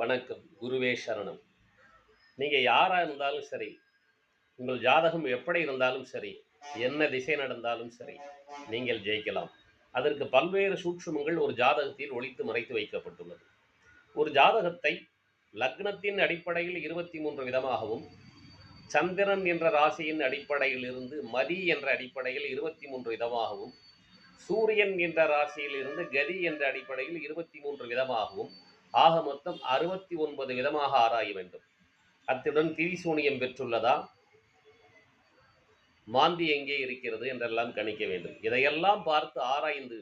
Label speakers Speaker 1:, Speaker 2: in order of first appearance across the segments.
Speaker 1: வணக்கம். குருவே சரணம். நீங்கள் யாராக இருந்தாலும் சரி உங்கள் ஜாதகம் எப்படி இருந்தாலும் சரி என்ன திசை நடந்தாலும் சரி நீங்கள் ஜெயிக்கலாம். அதற்கு பல்வேறு சூட்சுமங்கள் ஒரு ஜாதகத்தில் ஒழித்து மறைத்து வைக்கப்பட்டுள்ளது. ஒரு ஜாதகத்தை லக்னத்தின் அடிப்படையில் இருபத்தி மூன்று விதமாகவும் சந்திரன் என்ற ராசியின் அடிப்படையில் இருந்து மதி என்ற அடிப்படையில் இருபத்தி மூன்று விதமாகவும் சூரியன் என்ற ராசியில் இருந்து கதி என்ற அடிப்படையில் இருபத்தி மூன்று விதமாகவும் ஆக மொத்தம் அறுபத்தி ஒன்பது விதமாக ஆராய வேண்டும். அத்துடன் திரிசூனியம் பெற்றுள்ளதா? மாந்தி எங்கே இருக்கிறது என்றெல்லாம் கணிக்க வேண்டும். இதையெல்லாம் பார்த்து ஆராய்ந்து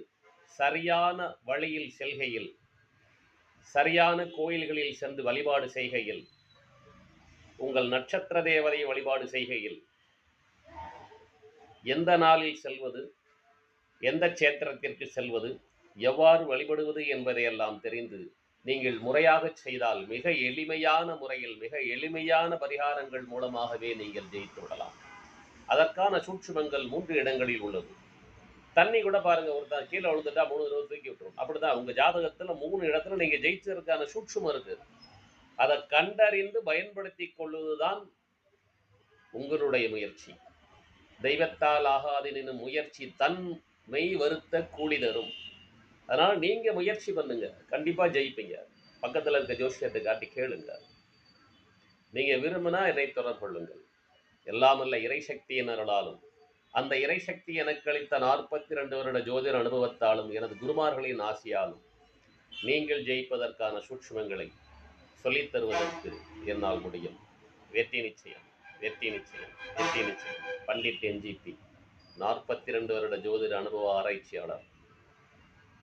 Speaker 1: சரியான வழியில் செல்கையில் சரியான கோயில்களில் சென்று வழிபாடு செய்கையில் உங்கள் நட்சத்திர தேவதை வழிபாடு செய்கையில் எந்த நாளில் செல்வது எந்த சேத்திரத்திற்கு செல்வது எவ்வாறு வழிபடுவது என்பதையெல்லாம் தெரிந்து நீங்கள் முறையாக செய்தால் மிக எளிமையான முறையில் மிக எளிமையான பரிகாரங்கள் மூலமாகவே நீங்கள் ஜெயித்து விடலாம். அதற்கான சூட்சுமங்கள் மூன்று இடங்களில் உள்ளது. தண்ணி கூட பாருங்க ஒருத்தன் கீழே விழுந்துட்டா மூணு தடவை தூக்கி விட்டுரும். அப்படிதான் உங்க ஜாதகத்துல மூணு இடத்துல நீங்க ஜெயிச்சதற்கான சூட்சுமம் இருக்கு. அதை கண்டறிந்து பயன்படுத்தி கொள்வதுதான் உங்களுடைய முயற்சி. தெய்வத்தால் ஆகாதெனும் முயற்சி தன் மெய் வருத்த கூலி தரும். அதனால் நீங்கள் முயற்சி பண்ணுங்க. கண்டிப்பாக ஜெயிப்பீங்க. பக்கத்தில் இருக்க ஜோசியத்தை காட்டி கேளுங்க. நீங்கள் விரும்பினா இதை தொடர்பு கொள்ளுங்கள். எல்லாமல்ல இறைசக்தியின் அருளாலும். அந்த இறை சக்தி எனக்கு அளித்த நாற்பத்தி ரெண்டு வருட ஜோதிட அனுபவத்தாலும் எனது குருமார்களின் ஆசையாலும் நீங்கள் ஜெயிப்பதற்கான சூட்சுமங்களை சொல்லித் தருவதற்கு என்னால் முடியும். வெற்றி நிச்சயம். வெற்றி நிச்சயம். வெற்றி நிச்சயம். பண்டிட் என்ஜிபி நாற்பத்தி ரெண்டு வருட ஜோதிட அனுபவ ஆராய்ச்சியாளர்.